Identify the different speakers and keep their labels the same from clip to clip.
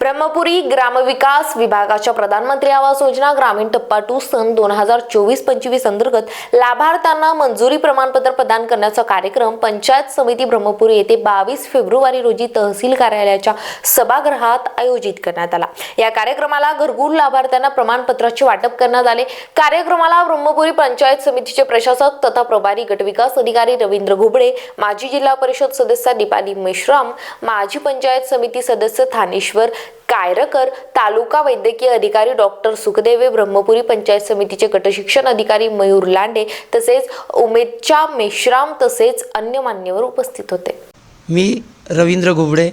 Speaker 1: ब्रह्मपुरी ग्रामविकास विभागाच्या प्रधानमंत्री आवास योजना ग्रामीण टप्पा टू सन दोन हजार चोवीस पंचवीस अंतर्गत लाभार्थ्यांना मंजुरी प्रमाणपत्र प्रदान करण्याचा कार्यक्रम पंचायत समिती ब्रह्मपुरी येथे बावीस फेब्रुवारी रोजी तहसील कार्यालयाच्या सभागृहात आयोजित करण्यात आला. या कार्यक्रमाला घरगुर लाभार्थ्यांना प्रमाणपत्राचे वाटप करण्यात आले. कार्यक्रमाला ब्रह्मपुरी पंचायत समितीचे प्रशासक तथा प्रभारी गटविकास अधिकारी रवींद्र घुबडे माजी जिल्हा परिषद सदस्य दीपाली मेश्राम माजी पंचायत समिती सदस्य थानेश्वर कायरकर तालुका वैद्यकीय अधिकारी डॉक्टर सुखदेवे ब्रह्मपुरी पंचायत समितीचे गटशिक्षण अधिकारी मयूर लांडे तसेच उमेदच्या मेश्राम तसेच अन्य मान्यवर उपस्थित होते.
Speaker 2: मी रवींद्र घुबडे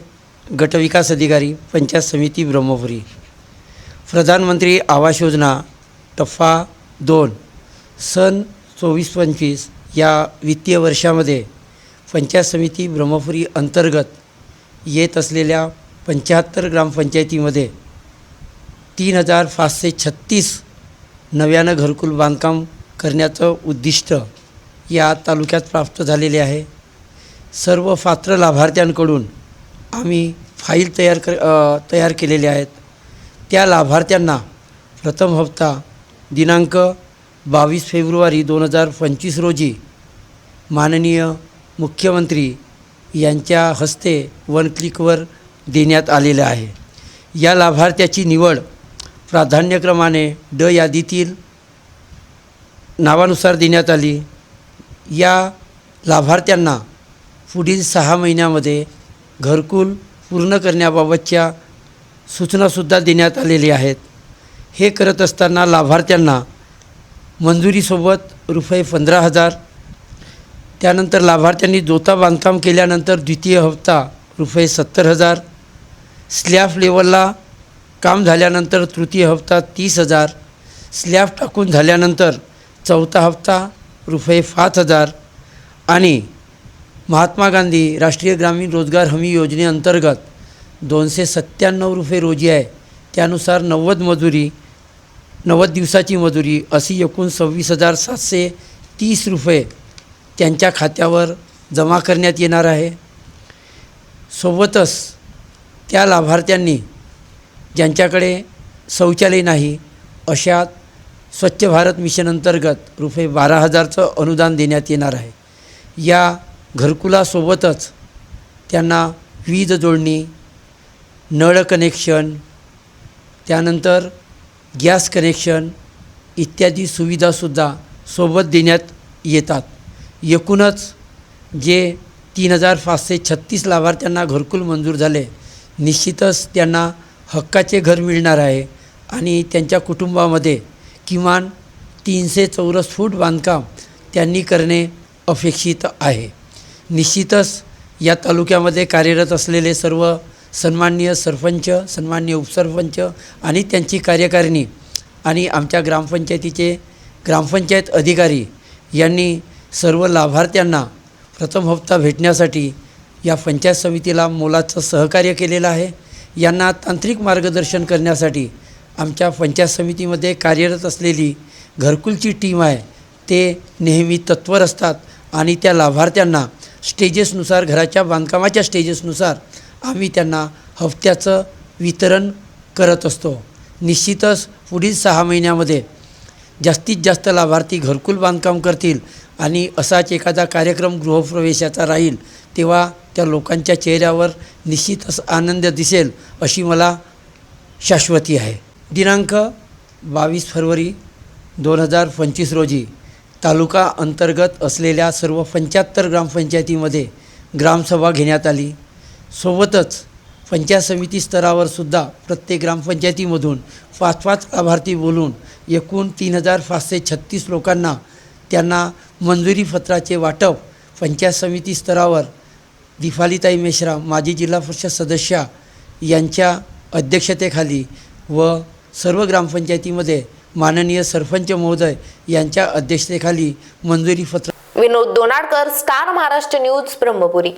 Speaker 2: गटविकास अधिकारी पंचायत समिती ब्रह्मपुरी. प्रधानमंत्री आवास योजना टप्पा दोन सन चोवीस पंचवीस या वित्तीय वर्षामध्ये पंचायत समिती ब्रह्मपुरी अंतर्गत येत असलेल्या पंच्याहत्तर ग्रामपंचायतीमध्ये तीन हजार पाचशे छत्तीस नव्यानं घरकुल बांधकाम करण्याचं उद्दिष्ट या तालुक्यात प्राप्त झालेले आहे. सर्व पात्र लाभार्थ्यांकडून आम्ही फाईल तयार कर तयार केलेले आहेत. त्या लाभार्थ्यांना प्रथम हप्ता दिनांक बावीस फेब्रुवारी दोन हजार पंचवीस रोजी माननीय मुख्यमंत्री यांच्या हस्ते वन क्लिकवर देण्यात आलेलं आहे. या लाभार्थ्याची निवड प्राधान्यक्रमाने ड यादीतील नावानुसार देण्यात आली. या लाभार्थ्यांना पुढील सहा महिन्यामध्ये घरकुल पूर्ण करण्याबाबतच्या सूचनासुद्धा देण्यात आलेल्या आहेत. हे करत असताना लाभार्थ्यांना मंजुरीसोबत रुपये पंधरा हजार त्यानंतर लाभार्थ्यांनी जोता बांधकाम केल्यानंतर द्वितीय हप्ता रुपये सत्तर हजार स्लॅब लेवलला काम झाल्यानंतर तृतीय हप्ता तीस हजार. स्लॅब टाकून झाल्यानंतर चौथा हप्ता रुपये पाच हजार. आणि महात्मा गांधी राष्ट्रीय ग्रामीण रोजगार हमी योजनेअंतर्गत दोनशे सत्त्याण्णव रुपये रोजी आहे. त्यानुसार नव्वद मजुरी नव्वद दिवसाची मजुरी अशी एकूण सव्वीस हजार सातशे तीस रुपये त्यांच्या खात्यावर जमा करण्यात येणार आहे. सोबतच त्या लाभार्थ्यांनी ज्यांच्याकडे शौचालय नाही अशा स्वच्छ भारत मिशन अंतर्गत रुपये बारा हजारचं अनुदान देण्यात येणार आहे. या घरकुलासोबतच त्यांना वीज जोडणी नळ कनेक्शन त्यानंतर गॅस कनेक्शन इत्यादी सुविधासुद्धा सोबत देण्यात येतात. एकूणच जे तीन हजार पाचशे छत्तीस लाभार्थ्यांना घरकुल मंजूर झाले निश्चितच त्यांना हक्काचे घर मिळणार आहे आणि त्यांच्या कुटुंबामध्ये किमान तीनशे चौरस फूट बांधकाम त्यांनी करणे अपेक्षित आहे. निश्चितच या तालुक्यामध्ये कार्यरत असलेले सर्व सन्माननीय सरपंच सन्माननीय उपसरपंच आणि त्यांची कार्यकारिणी आणि आमच्या ग्रामपंचायतीचे ग्रामपंचायत अधिकारी यांनी सर्व लाभार्थ्यांना प्रथम हप्ता भेटण्यासाठी या पंचायत समितीला मोलाचं सहकार्य केलेलं आहे. यांना तांत्रिक मार्गदर्शन करण्यासाठी आमच्या पंचायत समितीमध्ये कार्यरत असलेली घरकुलची टीम आहे. ते नेहमी तत्पर असतात आणि त्या लाभार्थ्यांना स्टेजेसनुसार घराच्या बांधकामाच्या स्टेजेसनुसार आम्ही त्यांना हप्त्याचं वितरण करत असतो. निश्चितच पुढील सहा महिन्यामध्ये जास्तीत जास्त लाभार्थी घरकुल बांधकाम करतील आणि असाच एखादा कार्यक्रम गृहप्रवेशाचा राहील तेव्हा त्या लोकांच्या चेहऱ्यावर निश्चितच आनंद दिसेल अशी मला शाश्वती आहे. दिनांक बावीस फरवरी दोन हजार पंचवीस रोजी तालुका अंतर्गत असलेल्या सर्व पंच्याहत्तर ग्रामपंचायतीमध्ये ग्रामसभा घेण्यात आली. सोबतच पंचायत समिती स्तरावर सुद्धा प्रत्येक ग्रामपंचायतीमधून पाच पाच लाभार्थी बोलून एकूण तीन हजार पाचशे छत्तीस लोकांना त्यांना मंजुरीपत्राचे वाटप पंचायत समिती स्तरावर दिफालीताई मेश्राम माजी जिल्हा परिषद सदस्या यांच्या अध्यक्षतेखाली व सर्व ग्रामपंचायतीमध्ये माननीय सरपंच महोदय यांच्या अध्यक्षतेखाली मंजुरी पत्र
Speaker 1: विनोद दोनाडकर स्टार महाराष्ट्र न्यूज ब्रह्मपुरी.